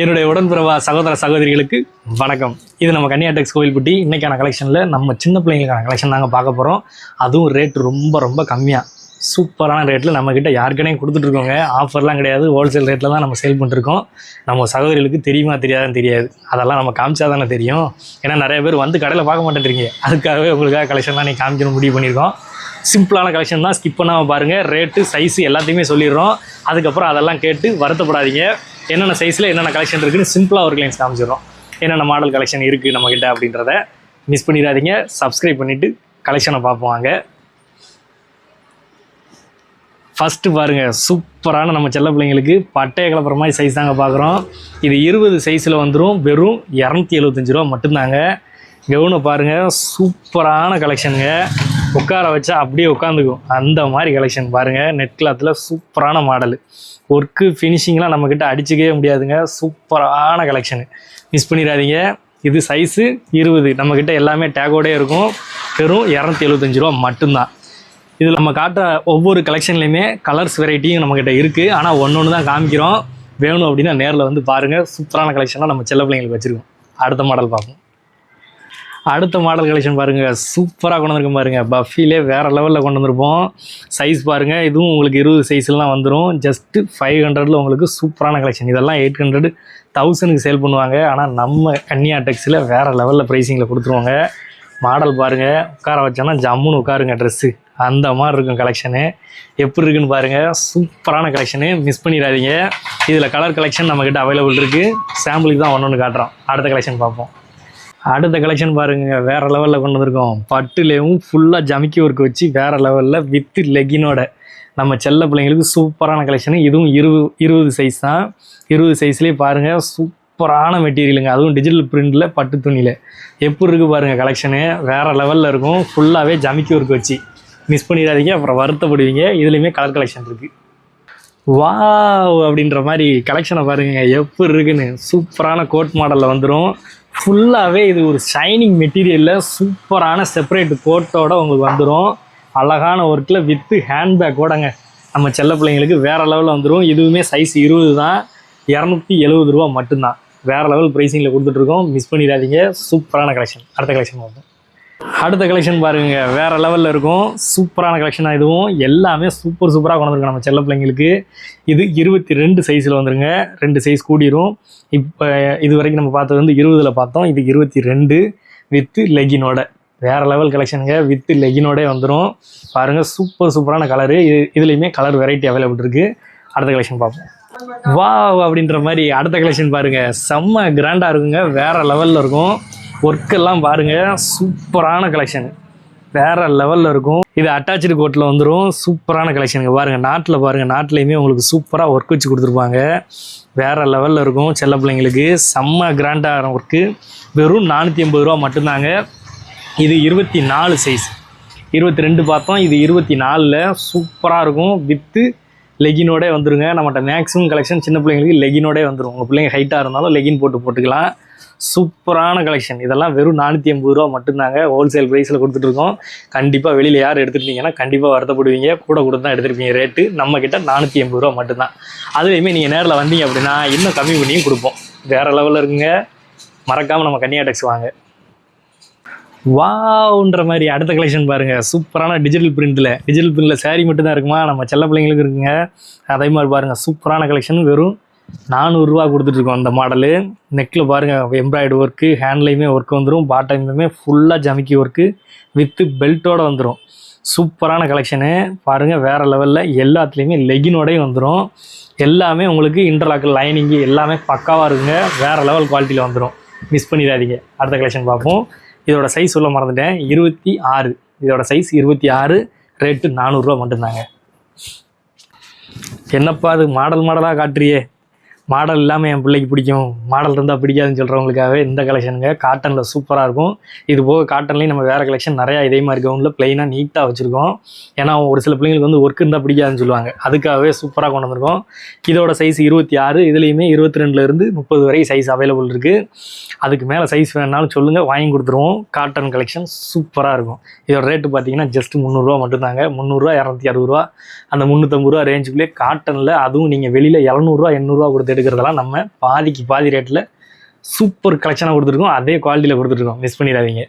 என்னுடைய உடன்பிறவா சகோதர சகோதரிகளுக்கு வணக்கம். இது நம்ம கன்னியாடெக்ஸ் கோவில்பட்டி இன்னைக்கான கலெக்ஷனில் நம்ம சின்ன பிள்ளைங்களுக்கான கலெக்ஷன் தாங்க பார்க்க போகிறோம் அதுவும் ரேட் ரொம்ப ரொம்ப கம்மியாக சூப்பரான ரேட்டில் நம்மக்கிட்ட யாருக்கனே கொடுத்துட்ருக்கோங்க ஆஃபர்லாம் கிடையாது. ஹோல்சேல் ரேட்டில் தான் நம்ம சேல் பண்ணிருக்கோம் நம்ம சகோதரிகளுக்கு தெரியுமா தெரியாதான்னு தெரியாது. அதெல்லாம் நம்ம காமிச்சா தானே தெரியும். ஏன்னா நிறைய பேர் வந்து கடையில் பார்க்க மாட்டேன்றீங்க. அதுக்காகவே உங்களுக்காக கலெக்ஷன்லாம் நீங்கள் காமிக்கணும் முடிவு பண்ணியிருக்கோம். சிம்பிளான கலெக்ஷன் தான். ஸ்கிப் பண்ணாமல் பாருங்கள் ரேட்டு சைஸு எல்லாத்தையுமே சொல்லிடுறோம். அதுக்கப்புறம் அதெல்லாம் கேட்டு வருத்தப்படாதீங்க. என்னென்ன சைஸில் என்னென்ன கலெக்ஷன் இருக்குன்னு சிம்பிளாக ஒரு கிளைன்ஸ் காமிச்சிடும் என்னென்ன மாடல் கலெக்ஷன் இருக்குது நம்மக்கிட்ட அப்படின்றத மிஸ் பண்ணிடாதீங்க. சப்ஸ்கிரைப் பண்ணிவிட்டு கலெக்ஷனை பார்ப்போம் வாங்க. ஃபஸ்ட்டு பாருங்கள் சூப்பரான நம்ம செல்ல பிள்ளைங்களுக்கு பட்டைய கலப்புற மாதிரி சைஸ் தாங்க பார்க்குறோம். இது இருபது சைஸில் வந்துடும் வெறும் இரநூத்தி எழுபத்தஞ்சு ரூபா மட்டும்தாங்க. கவுனை பாருங்கள் சூப்பரான கலெக்ஷனுங்க உட்கார வச்சா அப்படியே உட்காந்துக்கும். அந்த மாதிரி கலெக்ஷன் பாருங்கள் நெட் கிளாத்தில் சூப்பரான மாடல் ஒர்க்கு ஃபினிஷிங்லாம் நம்மக்கிட்ட அடிச்சுக்கவே முடியாதுங்க. சூப்பரான கலெக்ஷனு மிஸ் பண்ணிடாதீங்க. இது சைஸு இருபது. நம்மக்கிட்ட எல்லாமே டேகோடே இருக்கும். வெறும் இரநூத்தி எழுபத்தஞ்சு ரூபா மட்டும்தான். இதில் நம்ம காட்டுற ஒவ்வொரு கலெக்ஷன்லையுமே கலர்ஸ் வெரைட்டியும் நம்மக்கிட்ட இருக்குது ஆனால் ஒன்று ஒன்று தான் காமிக்கிறோம். வேணும் அப்படின்னா நேரில் வந்து பாருங்கள் சூப்பரான கலெக்ஷனாக நம்ம செல்ல பிள்ளைங்களுக்கு வச்சுருக்கோம். அடுத்த மாடல் பார்ப்போம். அடுத்த மாடல் கலெக்ஷன் பாருங்கள் சூப்பராக கொண்டு வந்திருக்கோம் பாருங்கள் பஃபிலே வேறு லெவலில் கொண்டு வந்திருப்போம். சைஸ் பாருங்கள் இதுவும் உங்களுக்கு இருபது சைஸ்லாம் வந்துடும் ஜஸ்ட்டு ஃபைவ் ஹண்ட்ரடில் உங்களுக்கு சூப்பரான கலெக்ஷன் இதெல்லாம் எயிட் ஹண்ட்ரட் தௌசண்ட்க்கு சேல் பண்ணுவாங்க. ஆனால் நம்ம கன்னியா டெக்ஸில் வேறு லெவலில் ப்ரைஸிங்கில் கொடுத்துருவாங்க. மாடல் பாருங்கள் உட்கார வச்சோன்னா ஜம்முன்னு உட்காருங்க ட்ரெஸ்ஸு அந்த மாதிரி இருக்கும் கலெக்ஷனு எப்படி இருக்குன்னு பாருங்கள் சூப்பரான கலெக்ஷனு மிஸ் பண்ணிடாதீங்க. இதில் கலர் கலெக்ஷன் நம்மக்கிட்ட அவைலபிள் இருக்குது சாம்பிளுக்கு தான் ஒன்று ஒன்று காட்டுறோம். அடுத்த கலெக்ஷன் பார்ப்போம். அடுத்த கலெக்ஷன் பாருங்க வேற லெவலில் கொண்டு வந்திருக்கோம். பட்டுலேயும் ஃபுல்லாக ஜமிக்கி ஒர்க் வச்சு வேற லெவலில் வித்து லெகினோட நம்ம செல்ல பிள்ளைங்களுக்கு சூப்பரான கலெக்ஷனு இதுவும் இருபது இருபது சைஸ் தான். இருபது சைஸ்லேயே பாருங்கள் சூப்பரான மெட்டீரியலுங்க அதுவும் டிஜிட்டல் பிரிண்டில் பட்டு துணியில். எப்படி இருக்குது பாருங்கள் கலெக்ஷனு வேறு லெவலில் இருக்கும். ஃபுல்லாகவே ஜமிக்கி ஒர்க் வச்சு. மிஸ் பண்ணிடாதீங்க அப்புறம் வருத்தப்படுவீங்க. இதுலேயுமே கலர் கலெக்ஷன் இருக்குது வாவ்! அப்படின்ற மாதிரி கலெக்ஷனை பாருங்க எப்படி இருக்குன்னு. சூப்பரான கோட் மாடலில் வந்துடும் ஃபுல்லாகவே இது ஒரு ஷைனிங் மெட்டீரியலில் சூப்பரான செப்பரேட் கோட்டோட உங்களுக்கு வந்துடும் அழகான ஒர்க்கில் வித்து ஹேண்ட்பேக்கோடங்க நம்ம செல்ல பிள்ளைங்களுக்கு வேறு லெவலில் வந்துடும் இதுவுமே சைஸ் இருபது தான். இரநூத்தி எழுபது ரூபா மட்டும்தான். வேறு லெவல் ப்ரைஸிங்கில் கொடுத்துட்ருக்கோம் மிஸ் பண்ணிடாதீங்க. சூப்பரான கலெக்ஷன் அடுத்த கலெக்ஷன் வந்து அடுத்த கலெக்ஷன் பாருங்க. வேற லெவலில் இருக்கும். சூப்பரான கலெக்ஷனாக இதுவும். எல்லாமே சூப்பர் சூப்பராக கொண்டு நம்ம செல்ல பிள்ளைங்களுக்கு. இது இருபத்தி ரெண்டு சைஸில் வந்துருங்க. ரெண்டு சைஸ் கூடிரும். இப்போ இது வரைக்கும் நம்ம பார்த்தது வந்து இருபதில் பார்த்தோம். இது இருபத்தி ரெண்டு வித்து லெகினோட வேற லெவல் கலெக்ஷனுங்க வித்து லெகினோடே வந்துடும் பாருங்க சூப்பர் சூப்பரான கலரு இது இதுலேயுமே கலர் வெரைட்டி அவைலபிள் இருக்குது அடுத்த கலெக்ஷன் பார்ப்போம். வாவ் அப்படின்ற மாதிரி அடுத்த கலெக்ஷன் பாருங்கள் செம்ம கிராண்டாக இருக்குங்க. வேறு லெவலில் இருக்கும். ஒர்க்கெல்லாம் பாருங்க. சூப்பரான கலெக்ஷன் வேற லெவலில் இருக்கும். இது அட்டாச்சு கோட்டில் வந்துடும் சூப்பரான கலெக்ஷனுங்க பாருங்கள் நாட்டில் பாருங்கள் நாட்டிலையுமே உங்களுக்கு சூப்பராக ஒர்க் வச்சு கொடுத்துருப்பாங்க. வேற லெவலில் இருக்கும். செல்ல பிள்ளைங்களுக்கு செம்ம கிராண்டான ஒர்க்கு வெறும் நானூற்றி ஐம்பது ரூபா மட்டும்தாங்க. இது இருபத்தி நாலு சைஸ் இருபத்தி ரெண்டு பார்த்தோம். இது இருபத்தி நாலில் சூப்பராக இருக்கும். வித்து லெகினோடே வந்துருங்க. நம்மகிட்ட மேக்ஸிமம் கலெக்ஷன் சின்ன பிள்ளைங்களுக்கு லெகினோடே வந்துடும் உங்கள் பிள்ளைங்க ஹைட்டாக இருந்தாலும் லெகின் போட்டு போட்டுக்கலாம். சூப்பரான கலெக்ஷன் இதெல்லாம் வெறும் நானூற்றி ஐம்பது ரூபா மட்டும்தாங்க ஹோல்சேல் ப்ரைஸில் கொடுத்துட்ருக்கோம் கண்டிப்பாக வெளியில் யார் எடுத்துருந்தீங்கன்னா கண்டிப்பாக வருத்தப்படுவீங்க. கூட கூட தான் எடுத்துருப்பீங்க ரேட்டு நம்மக்கிட்ட நானூற்றி எண்பது ரூபா மட்டும்தான். அதுலேயுமே நீங்கள் நேரில் வந்தீங்க அப்படின்னா இன்னும் கம்மி பண்ணியும் கொடுப்போம். வேறு லெவலில் இருக்குங்க. மறக்காமல் நம்ம கன்னியா டெக்ஸ் வாங்க. வாவ்ன்ற மாதிரி அடுத்த கலெக்ஷன் பாருங்க. சூப்பரான டிஜிட்டல் பிரிண்டில் டிஜிட்டல் பிரிண்டில் சாரீ மட்டும் தான் இருக்குமா? நம்ம செல்ல பிள்ளைங்களுக்கு இருக்குங்க. அதே மாதிரி பாருங்க சூப்பரான கலெக்ஷன் வெறும் நானூறுரூவா கொடுத்துட்ருக்கோம் அந்த மாடலு நெக்கில் பாருங்கள் எம்ப்ராய்டு ஒர்க்கு ஹேண்ட்லையுமே ஒர்க் வந்துடும் பாட்டமையுமே ஃபுல்லாக ஜமிக்கி ஒர்க்கு வித்து பெல்ட்டோட வந்துடும் சூப்பரான கலெக்ஷனு பாருங்கள் வேறு லெவலில் எல்லாத்துலேயுமே லெகினோடய வந்துடும் எல்லாமே உங்களுக்கு இன்டர்லாக் லைனிங்கு எல்லாமே பக்காவாக இருக்குங்க. வேறு லெவல் குவாலிட்டியில் வந்துடும் மிஸ் பண்ணிடாதீங்க. அடுத்த கலெக்ஷன் பார்ப்போம். இதோட சைஸ் சொல்ல மறந்துட்டேன். இருபத்தி ஆறு. இதோட சைஸ் இருபத்தி ஆறு ரேட்டு நானூறுரூவா மட்டும்தாங்க. என்னப்பா அது மாடல் மாடலாக காட்டுறியே. மாடல் இல்லாமல் என் பிள்ளைக்கு பிடிக்கும். மாடல் இருந்தால் பிடிக்காதுன்னு சொல்கிறவங்களுக்காகவே இந்த கலெக்ஷனுங்க காட்டனில் சூப்பராக இருக்கும். இது போக காட்டன்லேயும் நம்ம வேறு கலெக்ஷன் நிறையா இதே மாதிரி கவுனில் ப்ளைனாக நீட்டாக வச்சுருக்கோம். ஏன்னா ஒரு சில பிள்ளைங்களுக்கு வந்து ஒர்க் இருந்தால் பிடிக்காதுன்னு சொல்லுவாங்க. அதுக்காகவே சூப்பராக கொண்டு வந்திருக்கோம். இதோட சைஸ் இருபத்தி ஆறு இதுலேயுமே இருபத்தி ரெண்டுலேருந்து முப்பது வரை சைஸ் அவைலபிள் இருக்குது அதுக்கு மேலே சைஸ் வேணாலும் சொல்லுங்கள் வாங்கி கொடுத்துருவோம். காட்டன் கலெக்ஷன் சூப்பராக இருக்கும். இதோட ரேட்டு பார்த்தீங்கன்னா ஜஸ்ட் முந்நூறுரூவா மட்டும்தாங்க. முந்நூறுரூவா இரநூத்தி அறுபது ரூபா. அந்த முந்நூற்றம்பது ரூபா ரேஞ்சுக்குள்ளே காட்டனில் அதுவும் நீங்கள் வெளியில் இரநூறுவா எண்ணூறுரூவா கொடுத்து எடுக்கிறதெல்லாம் நம்ம பாதிக்கு பாதி ரேட்டில் சூப்பர் கலெக்ஷனாக கொடுத்துருக்கோம். அதே குவாலிட்டியில் கொடுத்துருக்கோம். மிஸ் பண்ணிடாதீங்க.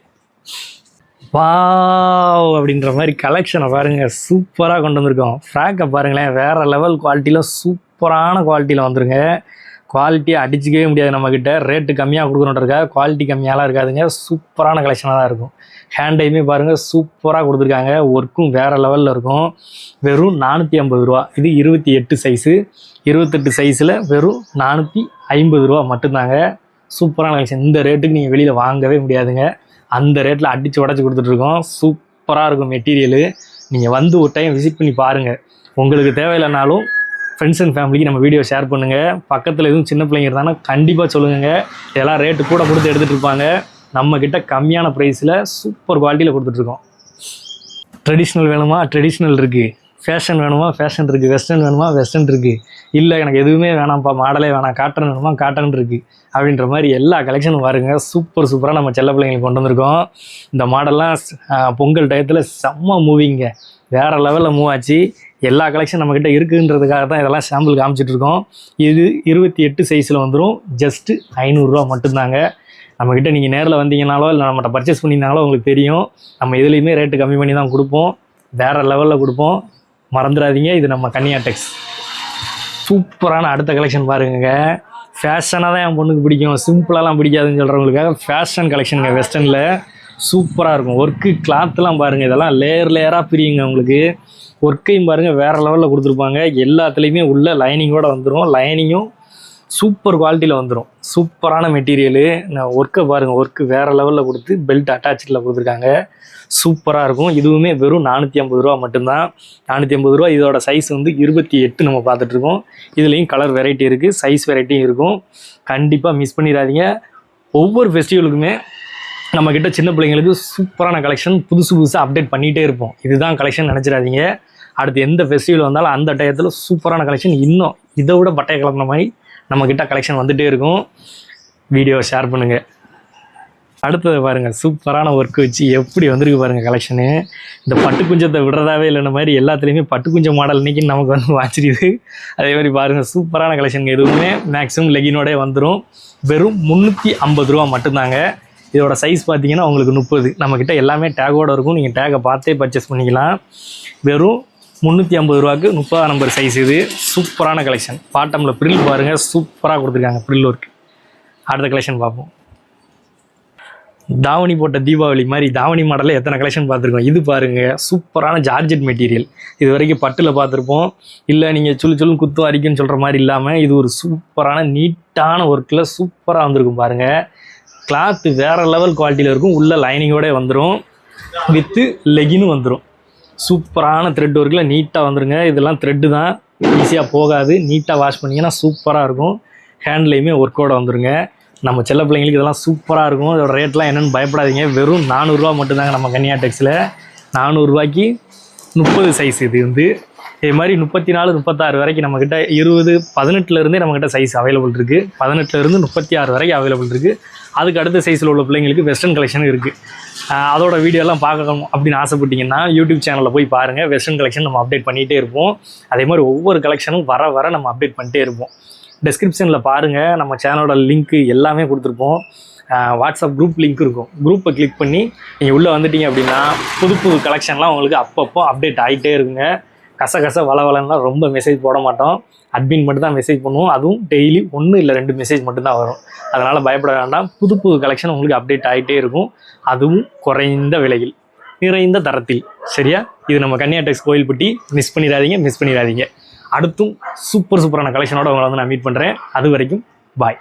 பாவ் அப்படின்ற மாதிரி கலெக்ஷனை பாருங்கள் சூப்பராக கொண்டு வந்திருக்கோம். ஃப்ராக்கை பாருங்களேன். வேறு லெவல் குவாலிட்டியில் சூப்பரான குவாலிட்டியில் வந்துருங்க. குவாலிட்டியை அடிச்சிக்கவே முடியாது நம்மக்கிட்ட ரேட்டு கம்மியாக கொடுக்கணுன்றக்கா குவாலிட்டி கம்மியாலாம் இருக்காதுங்க. சூப்பரான கலெக்ஷனாக தான் இருக்கும். ஹேண்டையுமே பாருங்கள் சூப்பராக கொடுத்துருக்காங்க. ஒர்க்கும் வேறு லெவலில் இருக்கும். வெறும் நானூற்றி ஐம்பது ரூபா. இது இருபத்தி எட்டு சைஸு இருபத்தெட்டு சைஸில் வெறும் நானூற்றி ஐம்பது ரூபா மட்டும்தாங்க. சூப்பரான கலெக்ஷன் இந்த ரேட்டுக்கு நீங்கள் வெளியில் வாங்கவே முடியாதுங்க. அந்த ரேட்டில் அடித்து உடச்சி கொடுத்துட்ருக்கோம் சூப்பராக இருக்கும் மெட்டீரியலு நீங்கள் வந்து ஒரு டைம் விசிட் பண்ணி பாருங்கள் உங்களுக்கு தேவையில்லைனாலும் ஃப்ரெண்ட்ஸ் அண்ட் ஃபேமிலிக்கு நம்ம வீடியோ ஷேர் பண்ணுங்கள் பக்கத்தில் எதுவும் சின்ன பிள்ளைங்க இருந்தாங்கன்னா கண்டிப்பாக சொல்லுங்கள் இதெல்லாம் ரேட்டு கூட கொடுத்து எடுத்துகிட்டு இருப்பாங்க. நம்மக்கிட்ட கம்மியான ப்ரைஸில் சூப்பர் குவாலிட்டியில் கொடுத்துட்ருக்கோம் ட்ரெடிஷ்னல் வேணுமா? ட்ரெடிஷ்னல் இருக்குது ஃபேஷன் வேணுமா? ஃபேஷன் இருக்குது வெஸ்டர்ன் வேணுமா? வெஸ்டர்ன் இருக்குது இல்லை எனக்கு எதுவுமே வேணாம்ப்பா. மாடலே வேணாம். காட்டன் வேணுமா? காட்டன் இருக்குது அப்படின்ற மாதிரி எல்லா கலெக்ஷனும் பாருங்க. சூப்பர் சூப்பராக நம்ம செல்ல பிள்ளைங்களுக்கு கொண்டு வந்திருக்கோம். இந்த மாடல்லாம் பொங்கல் டயத்தில் செம்ம மூவிங்க வேறு லெவலில் மூவ் ஆச்சு. எல்லா கலெக்ஷன் நம்மக்கிட்ட இருக்குன்றதுக்காக தான் இதெல்லாம் சாம்பிள் காமிச்சிட்ருக்கோம் இது இருபத்தி எட்டு சைஸில் வந்துடும் ஜஸ்ட்டு ஐநூறுரூவா மட்டும்தாங்க. நம்மக்கிட்ட நீங்கள் நேரில் வந்தீங்கனாலோ இல்லை நம்மகிட்ட பர்ச்சேஸ் பண்ணியிருந்தாங்களோ உங்களுக்கு தெரியும். நம்ம எதுலேயுமே ரேட்டு கம்மி பண்ணி தான் கொடுப்போம். வேறு லெவலில் கொடுப்போம். மறந்துடாதீங்க. இது நம்ம கன்னியா டெக்ஸ் சூப்பரான அடுத்த கலெக்ஷன் பாருங்க ஃபேஷனாக தான் என் பொண்ணுக்கு பிடிக்கும். சிம்பிளாலாம் பிடிக்காதுன்னு சொல்கிறவங்களுக்காக ஃபேஷன் கலெக்ஷனுங்க வெஸ்டர்னில் சூப்பராக இருக்கும். ஒர்க்கு கிளாத்லாம் பாருங்கள் இதெல்லாம் லேயர் லேயராக பிரியுங்க உங்களுக்கு. ஒர்க்கையும் பாருங்கள் வேறு லெவலில் கொடுத்துருப்பாங்க. எல்லாத்துலேயுமே உள்ள லைனிங்கோட வந்துடும் லைனிங்கும் சூப்பர் குவாலிட்டியில் வந்துடும் சூப்பரான மெட்டீரியலு நான் ஒர்க்கை பாருங்கள் ஒர்க்கு வேறு லெவலில் கொடுத்து பெல்ட் அட்டாச்சில் கொடுத்துருக்காங்க. சூப்பராக இருக்கும். இதுவுமே வெறும் நானூற்றி ஐம்பது ரூபா மட்டும்தான். நானூற்றி ஐம்பது ரூபா இதோட சைஸ் வந்து இருபத்தி எட்டு நம்ம பார்த்துட்ருக்கோம் இதுலேயும் கலர் வெரைட்டி இருக்குது சைஸ் வெரைட்டியும் இருக்கும். கண்டிப்பாக மிஸ் பண்ணிடாதீங்க. ஒவ்வொரு ஃபெஸ்டிவலுக்குமே நம்மக்கிட்ட சின்ன பிள்ளைங்களுக்கு சூப்பரான கலெக்ஷன் புதுசு புதுசாக அப்டேட் பண்ணிகிட்டே இருப்போம். இதுதான் கலெக்ஷன் நினச்சிடாதீங்க. அடுத்து எந்த ஃபெஸ்டிவல் வந்தாலும் அந்த டயத்தில் சூப்பரான கலெக்ஷன் இன்னும் இதை விட பட்டைய கலந்த மாதிரி நம்மக்கிட்ட கலெக்ஷன் வந்துகிட்டே இருக்கும். வீடியோ ஷேர் பண்ணுங்கள் அடுத்தது பாருங்கள் சூப்பரான ஒர்க் வச்சு எப்படி வந்திருக்கு பாருங்கள் கலெக்ஷனு இந்த பட்டு குஞ்சத்தை விடுறதாவே இல்லைன மாதிரி எல்லாத்துலேயுமே பட்டு குஞ்சம் மாடல் இன்றைக்கி நமக்கு வந்து வாச்சிருக்குது அதே மாதிரி பாருங்கள் சூப்பரான கலெக்ஷன் எதுவுமே மேக்ஸிமம் லெகினோடே வந்துடும் வெறும் முந்நூற்றி ஐம்பது ரூபா மட்டும்தாங்க. இதோட சைஸ் பார்த்தீங்கன்னா உங்களுக்கு முப்பது. நம்மக்கிட்ட எல்லாமே டேகோடு இருக்கும். நீங்கள் டேகை பார்த்தே பர்ச்சேஸ் பண்ணிக்கலாம். வெறும் முந்நூற்றி ஐம்பது ரூபாய்க்கு முப்பதாம் நம்பர் சைஸ் இது. சூப்பரான கலெக்ஷன் பாட்டமில் ப்ரில் பாருங்கள் சூப்பராக கொடுத்துருக்காங்க ப்ரில் ஒர்க் அடுத்த கலெக்ஷன் பார்ப்போம். தாவணி போட்ட தீபாவளி மாதிரி தாவணி மாடலில் எத்தனை கலெக்ஷன் பார்த்துருக்கோம்? இது பாருங்கள் சூப்பரான ஜார்ஜெட் மெட்டீரியல் இது வரைக்கும் பட்டில் பார்த்துருப்போம். இல்லை நீங்கள் சுழு சுழு குத்து அரிக்குன்னு சொல்கிற மாதிரி இல்லாமல் இது ஒரு சூப்பரான நீட்டான ஒர்க்கில் சூப்பராக வந்திருக்கும் பாருங்கள் கிளாத்து வேறு லெவல் குவாலிட்டியில் இருக்கும். உள்ள லைனிங்கோட வந்துடும் வித்து லெகினும் வந்துடும் சூப்பரான த்ரெட் ஒர்க்கில் நீட்டாக வந்துருங்க. இதெல்லாம் த்ரெட்டு தான். ஈஸியாக போகாது. நீட்டாக வாஷ் பண்ணிங்கன்னா சூப்பராக இருக்கும். ஹேண்ட்லேயுமே ஒர்க்கோட வந்துருங்க. நம்ம செல்ல பிள்ளைங்களுக்கு இதெல்லாம் சூப்பராக இருக்கும். இதோட ரேட்லாம் என்னென்னு பயப்படாதீங்க. வெறும் நானூறுரூவா மட்டும்தாங்க நம்ம கன்னியா டெக்ஸில் நானூறுரூவாய்க்கு முப்பது சைஸ் இது வந்து. இதே மாதிரி முப்பத்தி நாலு முப்பத்தாறு வரைக்கும் நம்மக்கிட்ட இருபது பதினெட்டுலேருந்தே நம்மக்கிட்ட சைஸ் அவைலபிள் இருக்குது பதினெட்டுலேருந்து முப்பத்தி ஆறு வரைக்கும் அவைலபிள் இருக்குது அதுக்கு அடுத்த சைஸில் உள்ள பிள்ளைங்களுக்கு வெஸ்டர்ன் கலெக்ஷன் இருக்குது அதோட வீடியோலாம் பார்க்கணும் அப்படின்னு ஆசைப்பட்டீங்கன்னா யூடியூப் சேனலில் போய் பாருங்கள் வெஸ்டர்ன் கலெக்ஷன் நம்ம அப்டேட் பண்ணிகிட்டே இருப்போம். அதே மாதிரி ஒவ்வொரு கலெக்ஷனும் வர வர நம்ம அப்டேட் பண்ணிட்டே இருப்போம். டெஸ்கிரிப்ஷனில் பாருங்கள் நம்ம சேனலோட லிங்க்கு எல்லாமே கொடுத்துருப்போம். வாட்ஸ்அப் குரூப் லிங்க் இருக்கும். குரூப்பை கிளிக் பண்ணி நீங்கள் உள்ளே வந்துட்டீங்க அப்படின்னா புது புது கலெக்ஷன்லாம் உங்களுக்கு அப்பப்போ அப்டேட் ஆகிட்டே இருக்குங்க. கச கச ரொம்ப மெசேஜ் போட மாட்டோம். அட்மின் மட்டும் தான் மெசேஜ் பண்ணுவோம். அதுவும் டெய்லி ஒன்று இல்லை ரெண்டு மெசேஜ் மட்டும்தான் வரும். அதனால் பயப்பட வேண்டாம். புது புது கலெக்ஷன் உங்களுக்கு அப்டேட் ஆகிட்டே இருக்கும். அதுவும் குறைந்த விலையில் நிறைந்த தரத்தில். சரியா? இது நம்ம கன்னியாடெக்ஸ் கோயில்பட்டி. மிஸ் பண்ணிடாதீங்க மிஸ் பண்ணிடாதீங்க. அடுத்தும் சூப்பர் சூப்பரான கலெக்ஷனோட உங்களை வந்து நான் மீட் பண்ணுறேன் அது வரைக்கும் பாய்